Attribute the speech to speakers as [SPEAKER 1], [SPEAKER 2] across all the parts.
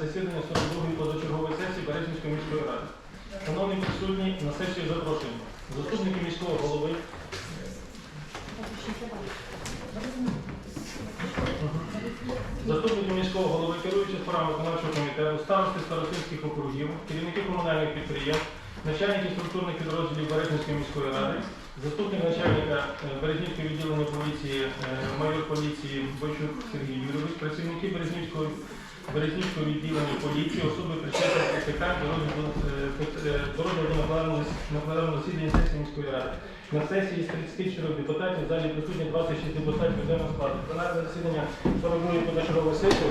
[SPEAKER 1] засідання 42-ї позачергової сесії Березівської міської ради. Шановні присутні, на сесію запрошуємо заступники міського голови, заступники міського голови, керуючі справами виконавчого комітету, старости старостинських округів, керівники комунальних підприємств, начальники структурних підрозділів Березнівської міської ради, заступник начальника е, Березнівського відділення поліції, е, майор поліції Бойчук Сергій працівники Березнівського відділення поліції, особи причетні ТК до розгляду на пленарному засіданні сесії міської ради. На сесії з 34 депутатів в залі присутні 26 депутатів денного складу. Пленарне засідання 42-ї позачергової сесії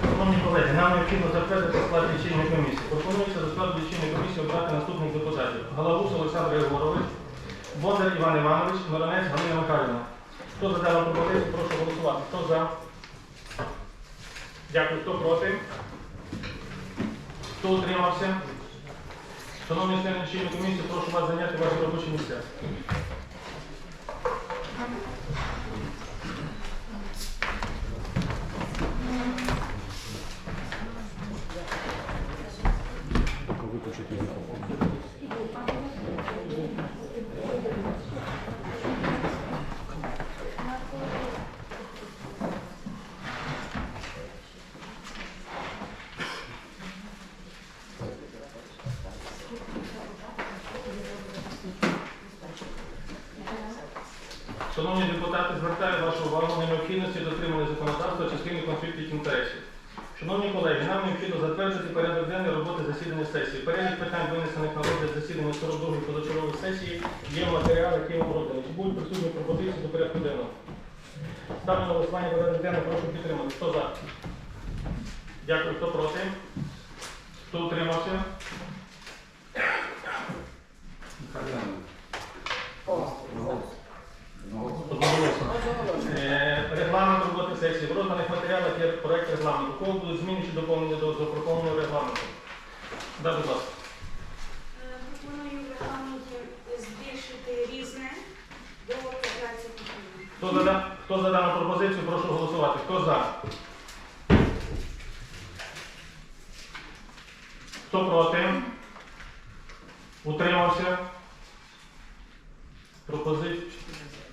[SPEAKER 1] Шановні колеги, нам необхідно затвердити склад лічильної комісії. Пропонується до складу лічильної комісії обрати наступних депутатів. Галагус Олександр Єгорович, Бондар Іван Іванович, Моронець Галина Михайлівна. Хто за дану пропозицію, прошу голосувати. Хто за? Дякую. Хто проти? Хто утримався? Шановні члени комісії, прошу вас зайняти ваші робочі місця. Шановні депутати, звертаю вашу увагу на необхідності дотримання законодавства в частині конфліктів інтересів. Шановні колеги, нам необхідно затвердити порядок денний роботи засідання сесії. Перелік питань, винесених на розгляд засідання 42-ї позачергової сесії, є в матеріалах, які вам роздані. Чи будуть присутні пропозиції до порядку денного? Ставлю на голосування порядок денний, прошу підтримати. Хто за? Дякую. Хто проти? Хто утримався? Одноголосно. Е, Регламент роботи сесії. В розданих матеріалах є проект регламенту. У кого будуть зміни чи доповнення до запропонованого регламенту? Да, будь ласка.
[SPEAKER 2] Е, Пропоную в збільшити різне до 15 хвилин.
[SPEAKER 1] Хто за, да- хто за дану пропозицію, прошу голосувати. Хто за? Хто проти? Утримався? Пропозиція.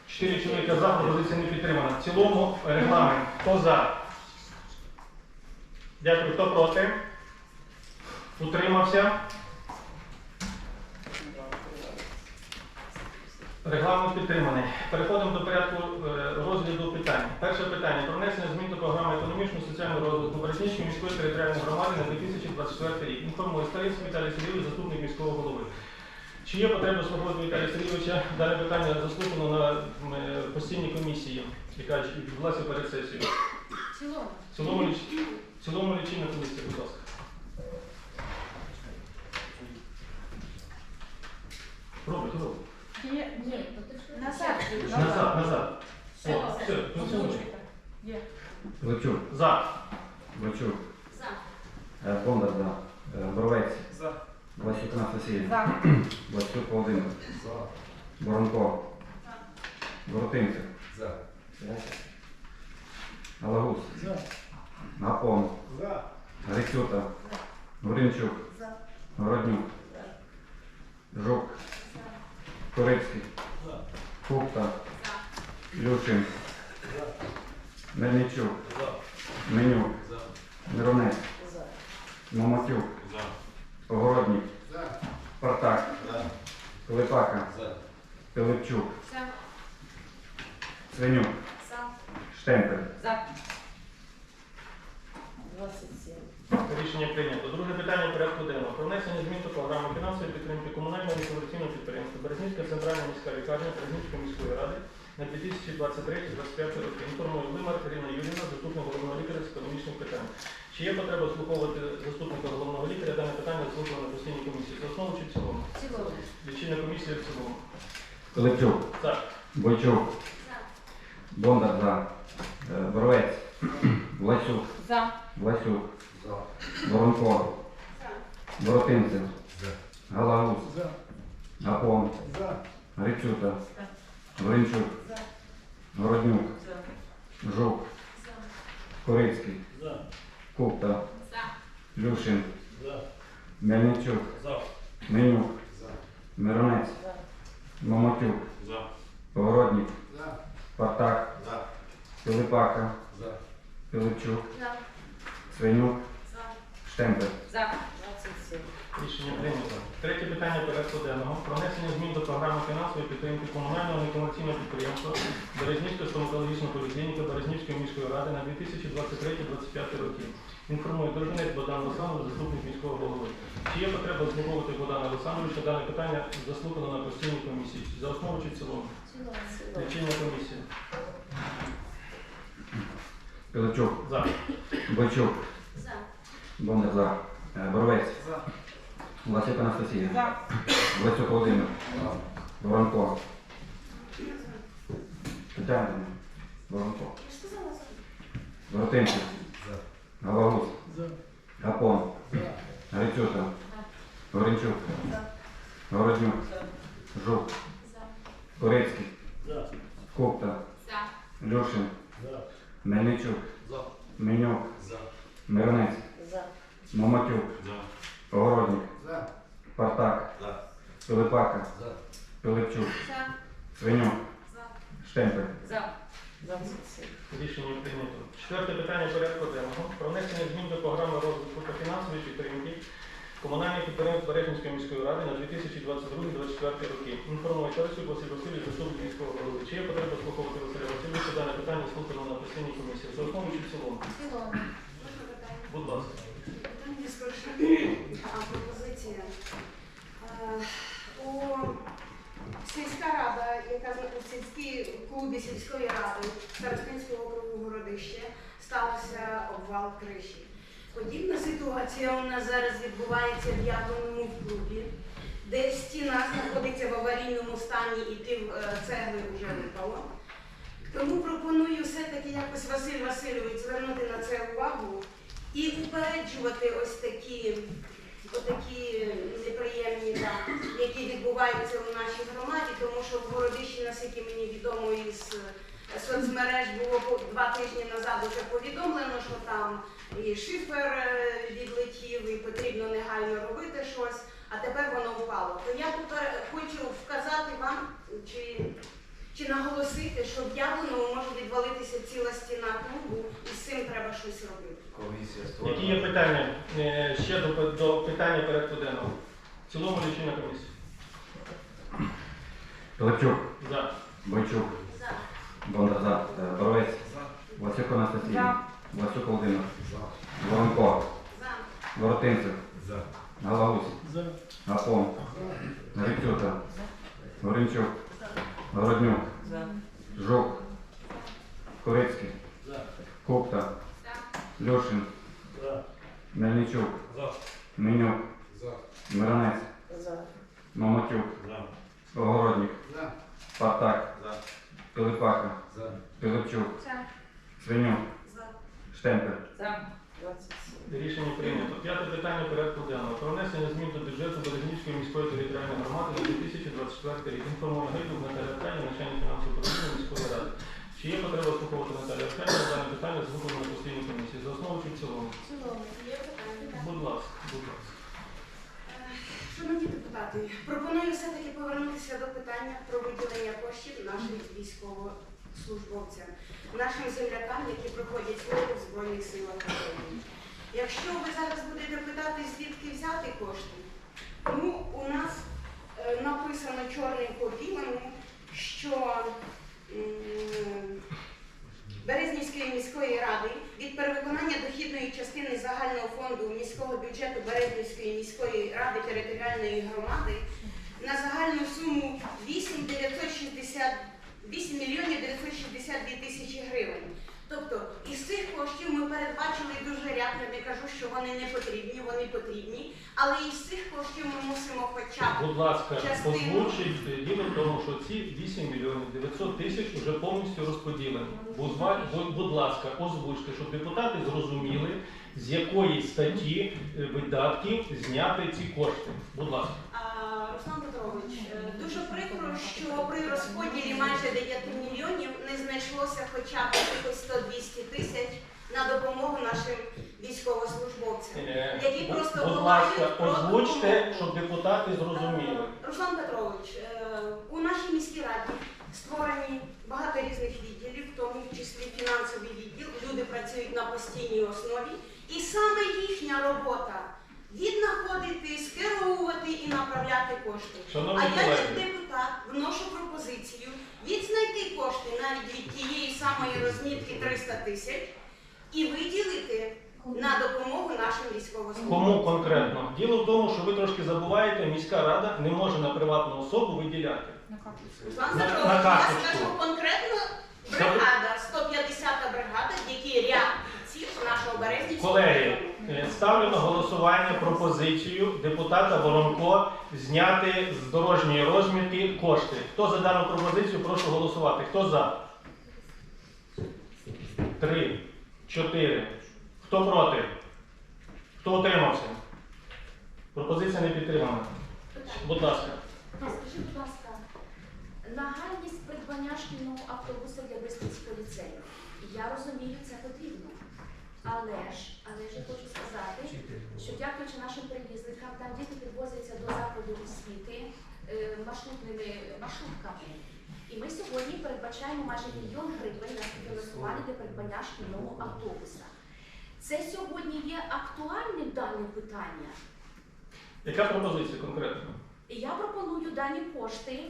[SPEAKER 1] Чотири чоловіка за, пропозиція не підтримана. В цілому регламент. Хто за? Дякую. Хто проти? Утримався? Регламент підтриманий. Переходимо до порядку е, розгляду питань. Перше питання про внесення змін до програми економічного соціального розвитку Березнівської міської територіальної громади на 2024 рік. Інформує Старицький Віталій Сергійович, заступник міського голови. Чи є потреба слухати Віталія Сергійовича? Дане питання заслухано на е, постійній комісії, яка відбулася перед сесією.
[SPEAKER 2] В цілому.
[SPEAKER 1] В цілому лічильна комісія, будь ласка. Робить, робить.
[SPEAKER 3] Є, ні,
[SPEAKER 2] Назад.
[SPEAKER 1] Назад.
[SPEAKER 3] Все,
[SPEAKER 1] О, все, функціонує.
[SPEAKER 3] Є.
[SPEAKER 1] За.
[SPEAKER 4] Левчук,
[SPEAKER 2] За.
[SPEAKER 4] е, Бондар, за. Е, Боровець,
[SPEAKER 5] За.
[SPEAKER 4] Власюк Анастасія,
[SPEAKER 3] За.
[SPEAKER 4] Власюк Володимир, Воронко, Воротинцев,
[SPEAKER 5] За.
[SPEAKER 4] Алагус, Гапон, Грицюта, Гуринчук, Городнюк, Жук, Корицький, Купта, Люшин, Мельничук, Менюк, Миронець, Мамотюк, Огородник, Спартак, Пилипака, Пилипчук. Свинюк. Штемпель.
[SPEAKER 3] За. 27.
[SPEAKER 1] Рішення прийнято. Друге питання порядку денного. Про внесення змін до програми фінансової підтримки комунального некомерційного підприємства Березнівська центральна міська лікарня Березнівської міської ради на 2023-2025 роки. Інформує Лимар Ірина Юрівна, заступник головного лікаря з економічних питань. Чи є потреба слуховувати заступника головного лікаря? Дане питання заслухано на постійній комісії. За основу чи в цілому?
[SPEAKER 2] Цілому.
[SPEAKER 1] Лічильна комісія в цілому.
[SPEAKER 4] Пилипчук,
[SPEAKER 1] Так.
[SPEAKER 4] Бойчук,
[SPEAKER 2] За.
[SPEAKER 4] Бондар, за. Е, Боровець, Власюк,
[SPEAKER 3] За.
[SPEAKER 4] Власюк, Воронко,
[SPEAKER 2] За.
[SPEAKER 4] Воротинцев, Галагус, Гапон, Грицюта, Горинчук, Городнюк, Жук,
[SPEAKER 2] За.
[SPEAKER 4] Корицький, Купта,
[SPEAKER 2] За.
[SPEAKER 4] Люшин, Мельничук,
[SPEAKER 5] За.
[SPEAKER 4] Менюк, Миронець, Мамотюк,
[SPEAKER 5] За.
[SPEAKER 4] Погородник, Спартак, Пилипака, Пилипчук,
[SPEAKER 2] За.
[SPEAKER 4] Свинюк,
[SPEAKER 2] За.
[SPEAKER 4] Штемпель.
[SPEAKER 3] За. 27.
[SPEAKER 1] Рішення прийнято. Третє питання порядку денного. Про внесення змін до програми фінансової підтримки комунального некомерційного підприємства Березнівська стоматологічна поліклініка Березнівської міської ради на 2023-2025 роки. Інформує Довженець Богдан Олександрович, заступник міського голови. Чи є потреба зміговувати Богдана Олександровича? Дане питання заслухано на постійній комісії. За основу чи в цілому? Лічильна комісія.
[SPEAKER 4] Пилипчук,
[SPEAKER 1] За.
[SPEAKER 4] Бойчук,
[SPEAKER 2] За.
[SPEAKER 4] Бондар, за. Е, Боровець, Власюк Анастасія,
[SPEAKER 3] За.
[SPEAKER 4] Власюк Володимир, Воронко, Тетяна, Воронко. Воротинцев, Галагус, Гапон, Грицюта, Горинчук, Городнюк, Жук,
[SPEAKER 2] За.
[SPEAKER 4] Корицький,
[SPEAKER 5] За.
[SPEAKER 4] Купта,
[SPEAKER 2] За.
[SPEAKER 4] Люшин,
[SPEAKER 5] За.
[SPEAKER 4] Мельничук, Менюк,
[SPEAKER 5] За.
[SPEAKER 4] Миронець,
[SPEAKER 3] За.
[SPEAKER 4] Мамотюк,
[SPEAKER 5] За.
[SPEAKER 4] Огородник, Спартак,
[SPEAKER 5] За.
[SPEAKER 4] Пилипака,
[SPEAKER 5] За.
[SPEAKER 4] Пилипчук,
[SPEAKER 2] За.
[SPEAKER 4] Свинюк,
[SPEAKER 2] За.
[SPEAKER 4] Штемпель.
[SPEAKER 3] За. 27.
[SPEAKER 1] Рішення прийнято. Четверте питання порядку денного. Про внесення змін до програми розвитку та фінансової підтримки комунальних підприємств Бережнівської міської ради на 2022-2024 роки. Інформує Тарасюк Василь Васильович, заступник міського голови. Чи є потреба слуховувати Василя Васильовича? Дане питання слухано на постійній комісії. За основу чи в цілому?
[SPEAKER 2] В цілому.
[SPEAKER 1] Будь ласка.
[SPEAKER 2] А, пропозиція. У сільська рада, яка у сільській клубі сільської ради Старостинського округу Городище, стався обвал криші. Подібна ситуація у нас зараз відбувається в яблуному клубі, де стіна знаходиться в аварійному стані і пів е, цегли вже випало. Тому пропоную все-таки якось Василь Васильович звернути на це увагу і упереджувати ось такі, отакі неприємні, да, які відбуваються у нашій громаді, тому що в Городищі, наскільки мені відомо із соцмереж було два тижні назад уже повідомлено, що там і шифер е, відлетів, і потрібно негайно робити щось, а тепер воно впало. То я хочу вказати вам чи, чи наголосити, що в Яблуному може відвалитися ціла стіна клубу, і з цим треба щось робити.
[SPEAKER 6] Комісія
[SPEAKER 1] Які є питання? Е, Ще до, до питання порядку денного. В цілому рішення комісії.
[SPEAKER 4] Пилипчук,
[SPEAKER 1] За.
[SPEAKER 4] Бойчук,
[SPEAKER 2] За.
[SPEAKER 4] Бондар за. Е, Боровець, Васюк Анастасія, Васюк Володимир, Воронко,
[SPEAKER 2] За.
[SPEAKER 4] Воротинцев,
[SPEAKER 6] За.
[SPEAKER 4] Галагус, Гапон, Грицюта, Горинчук, Городнюк,
[SPEAKER 3] За.
[SPEAKER 4] Жук, Корицький, Купта, Льошин,
[SPEAKER 5] За.
[SPEAKER 4] Мельничук,
[SPEAKER 5] За.
[SPEAKER 4] Менюк,
[SPEAKER 6] За.
[SPEAKER 4] Миронець,
[SPEAKER 3] За.
[SPEAKER 4] Мамотюк,
[SPEAKER 5] За.
[SPEAKER 4] Огородник,
[SPEAKER 6] За.
[SPEAKER 4] Спартак,
[SPEAKER 6] За.
[SPEAKER 4] Пилипака,
[SPEAKER 6] За.
[SPEAKER 4] Пилипчук,
[SPEAKER 2] За.
[SPEAKER 4] Свинюк,
[SPEAKER 2] За.
[SPEAKER 4] Штемпель.
[SPEAKER 3] За. 27.
[SPEAKER 1] Рішення прийнято. П'яте питання порядку денного. Про внесення змін до бюджету Березнівської міської територіальної громади на 2024 рік. Інформує Гайдук Наталя Арканівна, начальник фінансового управління міської ради. Чи є потреба слуховувати Наталію Арканівну? Дане питання згублено на Будь ласка, будь ласка.
[SPEAKER 2] Шановні депутати, пропоную все-таки повернутися до питання про виділення коштів нашим військовослужбовцям, нашим землякам, які проходять службу в Збройних силах України. Якщо ви зараз будете питати, звідки взяти кошти, ну, у нас е, написано чорним по білому, що Березнівської міської ради від перевиконання дохідної частини загального фонду міського бюджету Березнівської міської ради територіальної громади на загальну суму 8 мільйонів 962 тисячі гривень. Тобто із цих коштів ми передбачили дуже ряд, я не кажу, що вони не потрібні, вони потрібні, але із цих коштів ми мусимо хоча б
[SPEAKER 1] Будь ласка,
[SPEAKER 2] Частину.
[SPEAKER 1] озвучіть діло в тому, що ці 8 мільйонів 900 тисяч вже повністю розподілені. Будь, будь, будь ласка, озвучте, щоб депутати зрозуміли, з якої статті е, видатків зняти ці кошти. Будь ласка.
[SPEAKER 2] Руслан Петрович, е, дуже прикро, що при розподілі майже 9 мільйонів не знайшлося хоча б якихось 100-200 тисяч на допомогу нашим військовослужбовцям,
[SPEAKER 1] Е,
[SPEAKER 2] які просто
[SPEAKER 1] Будь ласка, озвучте, щоб депутати зрозуміли.
[SPEAKER 2] Е, Руслан Петрович, у нашій міській раді створені багато різних відділів, в тому числі фінансовий відділ. Люди працюють на постійній основі, і саме їхня робота віднаходити, скеровувати і направляти кошти.
[SPEAKER 1] Шановні
[SPEAKER 2] А я як депутат вношу пропозицію відзнайти кошти навіть від тієї самої розмітки 300 тисяч і виділити на допомогу нашим військовослужбовцям.
[SPEAKER 1] кому конкретно? Діло в тому, що ви трошки забуваєте, міська рада не може на приватну особу виділяти.
[SPEAKER 2] Руслан
[SPEAKER 1] На-
[SPEAKER 2] Петрович,
[SPEAKER 1] на
[SPEAKER 2] я
[SPEAKER 1] карточку.
[SPEAKER 2] скажу конкретно бригада, 150-та бригада, які ряд бійців нашого Березнівського
[SPEAKER 1] Колеги, ставлю на голосування пропозицію депутата Воронко зняти з дорожньої розмітки кошти. Хто за дану пропозицію, прошу голосувати. Хто за? Три, чотири. Хто проти? Хто утримався? Пропозиція не підтримана. Будь ласка.
[SPEAKER 7] Скажіть, будь ласка, нагальність придбання шкільного автобуса для Бистицького ліцею. Я розумію, це потрібно. Але ж, але ж я хочу сказати, що дякуючи нашим перевізникам, там діти підвозяться до закладу освіти е, маршрутними маршрутками. І ми сьогодні передбачаємо майже мільйон гривень на фінансування для придбання шкільного автобуса. Це сьогодні є актуальним дане питання.
[SPEAKER 1] Яка пропозиція конкретно?
[SPEAKER 7] Я пропоную дані кошти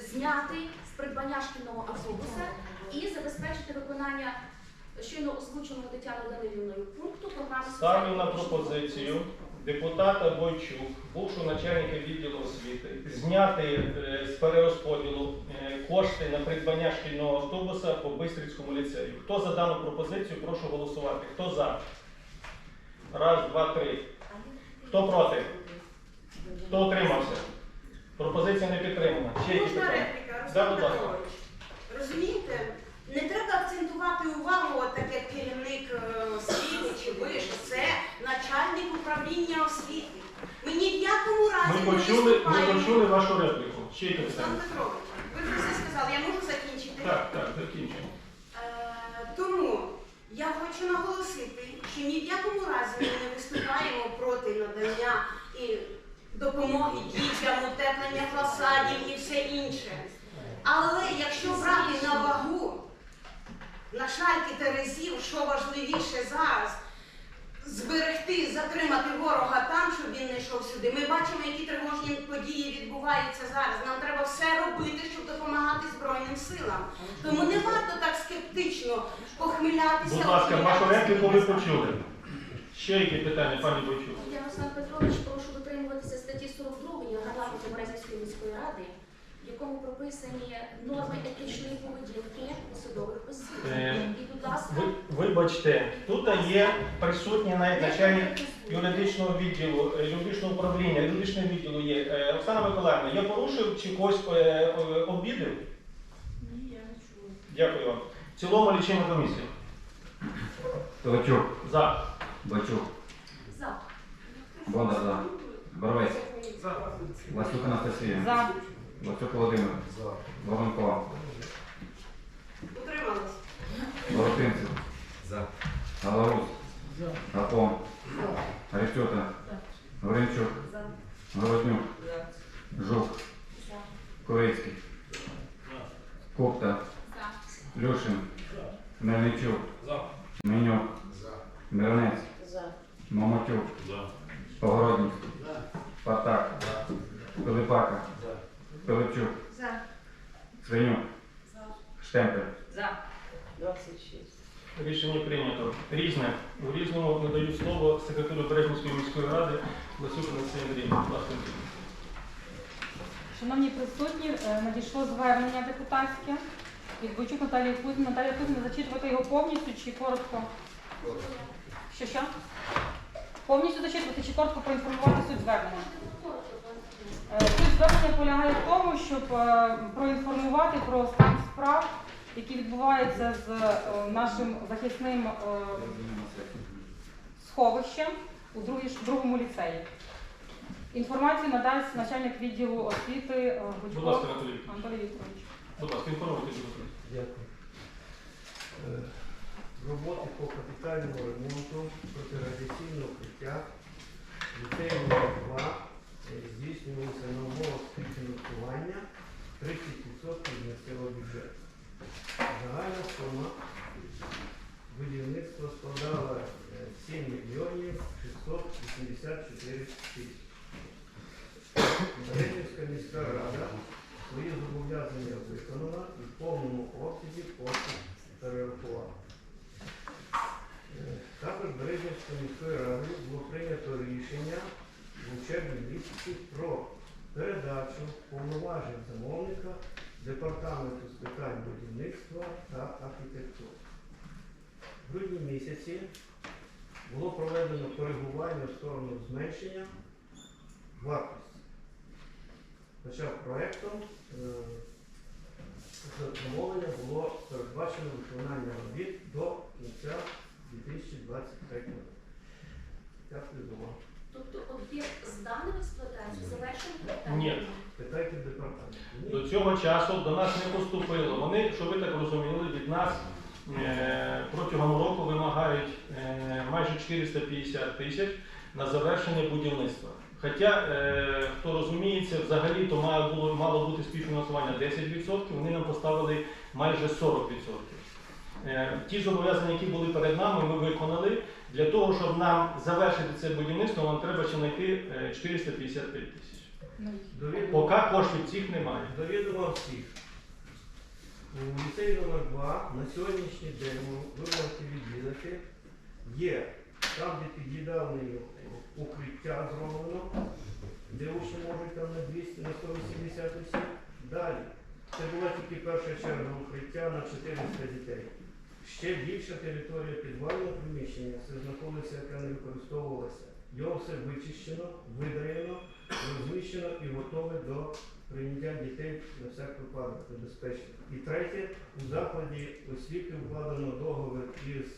[SPEAKER 7] зняти з придбання шкільного автобуса і забезпечити виконання щойно озвученого Тетяною Данилівною пункту програми
[SPEAKER 1] Ставлю на пропозицію депутата Бойчук, бувшого начальника відділу освіти, зняти е, з перерозподілу е, кошти на придбання шкільного автобуса по Бистрицькому ліцею. Хто за дану пропозицію, прошу голосувати. Хто за? Раз, два, три. Хто проти? Хто утримався? Пропозиція не підтримана. Ще які
[SPEAKER 2] Можна
[SPEAKER 1] питання?
[SPEAKER 2] репліка,
[SPEAKER 1] Да, будь ласка.
[SPEAKER 2] Розумієте, акцентувати увагу, от так як керівник е, освіти чи ви, що це начальник управління освіти. Ми ні в якому разі
[SPEAKER 1] Ми
[SPEAKER 2] не
[SPEAKER 1] почули, ми почули вашу репліку. Ще питання?
[SPEAKER 2] Петрович, ви все сказали, я можу закінчити?
[SPEAKER 1] Так, так, закінчуємо.
[SPEAKER 2] Е, Тому я хочу наголосити, що ні в якому разі ми не виступаємо проти надання і допомоги дітям, утеплення фасадів і все інше. Але якщо брати на вагу, на шальки терезів, що важливіше зараз, зберегти, затримати ворога там, щоб він не йшов сюди. Ми бачимо, які тривожні події відбуваються зараз. Нам треба все робити, щоб допомагати Збройним силам. Тому не варто так скептично похмилятися.
[SPEAKER 1] Будь ласка, вашу репліку ви почули. Ще які питання, пані Бойчук?
[SPEAKER 7] Ярослав Петрович, прошу дотримуватися статті 42 регламенту Березівської міської ради, в якому прописані норми етичної поведінки посадових осіб.
[SPEAKER 1] Е,
[SPEAKER 7] І, будь ласка,
[SPEAKER 1] Ви, вибачте, тут є присутній навіть начальник юридичного відділу, е, юридичного управління, юридичного відділу є. Е, Оксана Миколаївна, я порушив чи когось е, е, обідив?
[SPEAKER 3] Ні, я не чую.
[SPEAKER 1] Дякую вам. В цілому лічильна комісія.
[SPEAKER 4] Толочук,
[SPEAKER 1] За.
[SPEAKER 4] Бойчук,
[SPEAKER 7] за.
[SPEAKER 4] Бондар за. Боровець, Васюк Анастасія,
[SPEAKER 3] За.
[SPEAKER 4] Васюк Володимир, Воронко,
[SPEAKER 2] Утримались.
[SPEAKER 4] За. Галарус, Гапон, Речота, Горенчук, Городнюк, Жук,
[SPEAKER 7] За.
[SPEAKER 4] Курицький, Купта, Люшин, Мельничук, Менюк, Миронець, Мамотюк, Погородник, Патак, Пилипака, Пилипчук,
[SPEAKER 2] За.
[SPEAKER 4] Свинюк, Штемпель.
[SPEAKER 3] За. 26.
[SPEAKER 1] Рішення прийнято. Різне. У різному надаю слово секретарю Бережницької міської
[SPEAKER 6] Шановні присутні, е, надійшло звернення депутатське від Бойчук Наталії Кузьмі. Наталія Кузьміна, зачитувати його повністю чи коротко? Що що? Повністю зачитувати чи коротко проінформувати суть звернення? Е, Суть звернення полягає в тому, щоб е, проінформувати про стан справ, які відбуваються з нашим захисним сховищем у другому ліцеї. Інформацію надасть начальник відділу освіти е,
[SPEAKER 1] Будь ласка,
[SPEAKER 6] Гудько
[SPEAKER 1] Анатолій Вікторович. Будь ласка, інформуйте.
[SPEAKER 8] Дякую. Е, Роботи по капітальному ремонту протирадіаційного укриття ліцею номер 2 е, здійснювалися на умовах співфінансування 30% місцевого бюджету. Загальна сума будівництва складала 7 мільйонів 684 тисячі. Берегівська міська рада свої зобов'язання виконала і в повному обсязі кошти перерахувала. Е, Також Бережівською міською радою було прийнято рішення в червні місяці про передачу повноважень замовника Департаменту з питань будівництва та архітектури. В грудні місяці було проведено коригування в сторону зменшення вартості. Хоча проектом е, замовлення було передбачено виконання робіт до кінця 2023 року. Дякую за увагу.
[SPEAKER 7] Тобто об'єкт зданий в експлуатацію, завершений
[SPEAKER 1] Ні.
[SPEAKER 8] Питайте. Ні?
[SPEAKER 1] До цього часу до нас не поступило. Вони, щоб ви так розуміли, від нас протягом року вимагають е, майже 450 тисяч на завершення будівництва. Хоча, е, хто розуміється, взагалі то мало, було, мало бути співфінансування 10%, вони нам поставили майже 40%. Е, Ті зобов'язання, які були перед нами, ми виконали. Для того, щоб нам завершити це будівництво, нам треба ще знайти е, 455 тисяч.
[SPEAKER 8] До
[SPEAKER 1] Поки коштів цих немає.
[SPEAKER 8] До відома всіх. У ліцеї номер 2 на сьогоднішній день ви можете відвідати. Є там, де під'їдальне укриття зроблено, де учні можуть там на 200, на 180 осіб. Далі. Це була тільки перша черга укриття на 400 дітей. Ще більша територія підвального приміщення, це знаходиться, яка не використовувалася. Його все вичищено, видаєно, розміщено і готове до прийняття дітей на всяк випадок небезпечно. І третє, у закладі освіти укладено договір із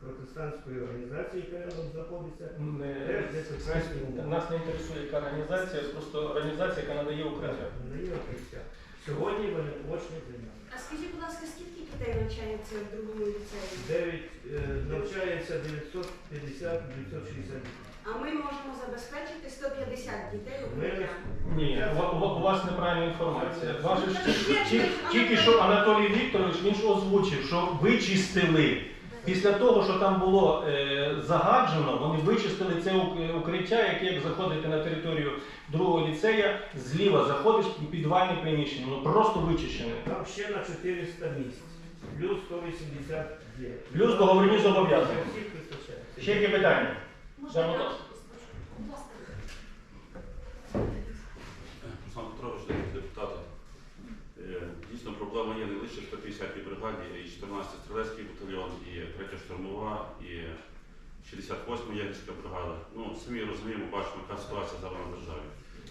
[SPEAKER 8] протестантської організації, яка рядом знаходиться,
[SPEAKER 1] Не-
[SPEAKER 8] теж.
[SPEAKER 1] Нас не інтересує яка організація, просто організація, яка надає укриття.
[SPEAKER 8] Надає укриття. Сьогодні вони очно зайняли.
[SPEAKER 2] А скажіть, будь ласка, скільки дітей навчається в другому ліцеї?
[SPEAKER 8] 9 навчається 950-960 дітей.
[SPEAKER 2] А ми можемо забезпечити 150 дітей
[SPEAKER 8] Ми
[SPEAKER 2] укриттям.
[SPEAKER 1] Ні, у, у- у вас неправильна інформація. Ваше ж
[SPEAKER 2] Ну, є,
[SPEAKER 1] тільки що Анатолій Вікторович він ж озвучив, що вичистили. Після того, що там було е, загаджено, вони вичистили це ук- укриття, яке як заходите на територію другого ліцея, зліва заходиш в підвальне приміщення, ну просто вичищене.
[SPEAKER 8] Там ще на 400 місць, плюс 180 є.
[SPEAKER 1] Плюс договірні зобов'язання.
[SPEAKER 8] Всіх вистачає.
[SPEAKER 1] Ще які питання?
[SPEAKER 9] Руслан Петрович, депутати, е, дійсно проблема є не лише в 150-й бригаді, й 14-й стрілецький батальйон, і 3 штурмова, і 68-ма ягідська бригада. Ну, самі розуміємо, бачимо, яка ситуація зараз на державі.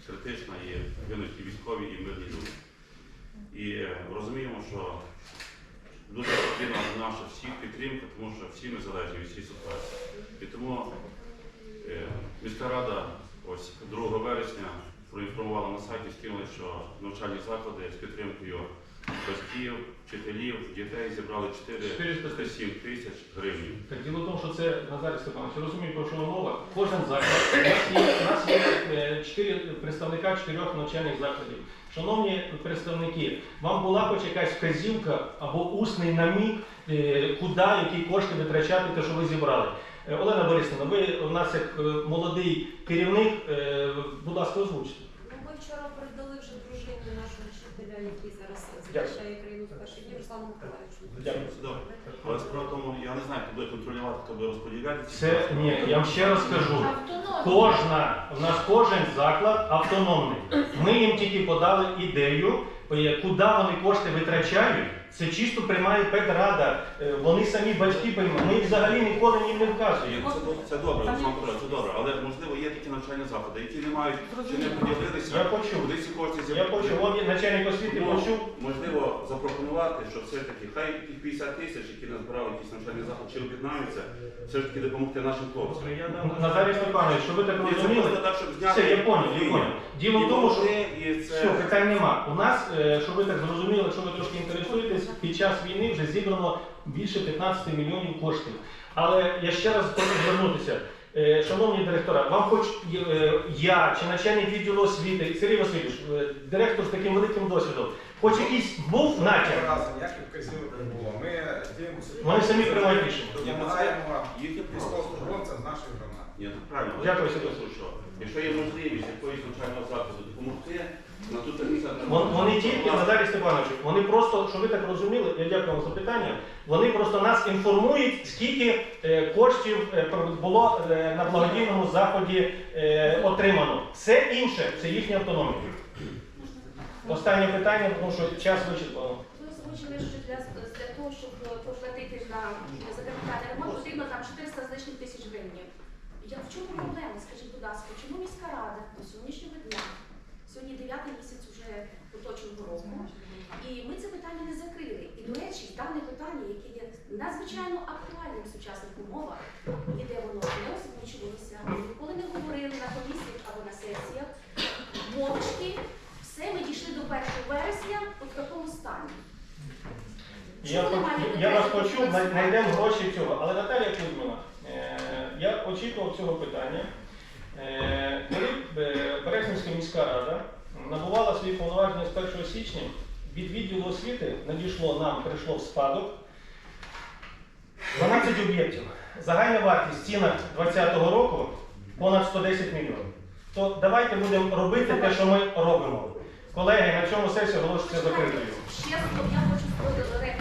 [SPEAKER 9] Критична і гинуть і військові, і мирні люди. І е, розуміємо, що дуже потрібна наша всіх підтримка, тому що всі ми залежні від цієї ситуації. І тому Міська рада ось 2 вересня проінформувала на сайті, скинули, що навчальні заклади з підтримкою батьків, вчителів, дітей зібрали 407 тисяч гривень.
[SPEAKER 1] Так діло в тому, що це Назарій Степанович, розумію, про що мова. Кожен заклад. У нас є, у нас є е, чотири представника чотирьох навчальних закладів. Шановні представники, вам була хоч якась вказівка або усний намік, е, куди які кошти витрачати, те, що ви зібрали. Е, Олена Борисівна, ви у нас як е, молодий керівник, е, будь ласка, озвучте.
[SPEAKER 10] Ну, ми вчора передали вже дружині нашого вчителя, який зараз захищає країну в перші дні, Руслану Миколаївичу.
[SPEAKER 1] Дякую.
[SPEAKER 9] Добре. Але справа в тому, я не знаю, хто буде контролювати, хто буде розподіляти
[SPEAKER 1] Це ні, я вам ще раз скажу. Кожна, у нас кожен заклад автономний. Ми їм тільки подали ідею, куди вони кошти витрачають. Це чисто приймає педрада. Е, Вони самі батьки приймають. Ми взагалі ніколи їм не вказуємо.
[SPEAKER 9] Це, це добре, Руслан Петрович, це добре, але можливо є такі навчальні заходи, які не мають чи не поділилися,
[SPEAKER 1] Я почув.
[SPEAKER 9] ці кошти
[SPEAKER 1] Я почув, от начальник освіти почув.
[SPEAKER 9] Можливо, запропонувати, що все-таки хай ті 50 тисяч, які назбирали якісь навчальні заклади, чи об'єднаються, все ж таки допомогти нашим хлопцям.
[SPEAKER 8] Дам
[SPEAKER 1] Назарій Степанович, що ви так
[SPEAKER 9] Ні, це
[SPEAKER 1] розуміли?
[SPEAKER 9] просто так, щоб зняти.
[SPEAKER 1] Все, я понял, я понял. Діло в тому, що
[SPEAKER 9] і це...
[SPEAKER 1] Все, питань нема. У нас, е, щоб ви так зрозуміли, якщо ви трошки інтересуєтесь, під час війни вже зібрано більше 15 мільйонів коштів. Але я ще раз хочу звернутися. Е, Шановні директора, вам хоч е, я чи начальник відділу освіти, Сергій Васильович, е, директор з таким великим досвідом, хоч якийсь був натяк,
[SPEAKER 11] разу ніяких вказівок не було. Ми дивимося.
[SPEAKER 1] Вони самі приймають рішення.
[SPEAKER 11] Допомагаємо військовослужбовцям з нашої громади.
[SPEAKER 9] Ні, правильно.
[SPEAKER 1] Дякую,
[SPEAKER 9] я
[SPEAKER 1] Сергій
[SPEAKER 9] кажу, Якщо є можливість якоїсь навчального закладу допомогти, на ту терміну
[SPEAKER 1] Вон- Вони тільки, Назарій Степанович, вони просто, щоб ви так розуміли, я дякую вам за питання, вони просто нас інформують, скільки е, коштів е, було е, на благодійному заході е, отримано. Все інше, це їхня автономія. Останнє питання, тому що час вичерпано.
[SPEAKER 7] Ви озвучили, що для, для того, щоб проплатити на за ремонт, потрібно там 400 з лишніх тисяч гривень. Я в чому проблема? Скажіть, будь ласка, чому міська рада до сьогоднішнього дня, сьогодні 9 місяць уже поточного року, і ми це питання не закрили. І, до речі, дане питання, яке є надзвичайно актуальним в сучасних умовах, ніде воно не озвучувалося, ніколи не говорили на комісіях або на сесіях, мовчки, все ми дійшли до 1 вересня в такому стані.
[SPEAKER 1] Я,
[SPEAKER 7] Чому немає
[SPEAKER 1] я вас почув, най- знайдемо гроші цього. Але Наталія Кузьмина, е, я очікував цього питання. Е, Коли е, Березнівська міська рада набувала свої повноваження з 1 січня, від відділу освіти надійшло нам, прийшло в спадок 12 об'єктів. Загальна вартість в цінах 2020 року понад 110 мільйонів. То давайте будемо робити те, що ми робимо. Колеги, на цьому сесію оголошується закритою.
[SPEAKER 7] Чесно, я хочу сказати,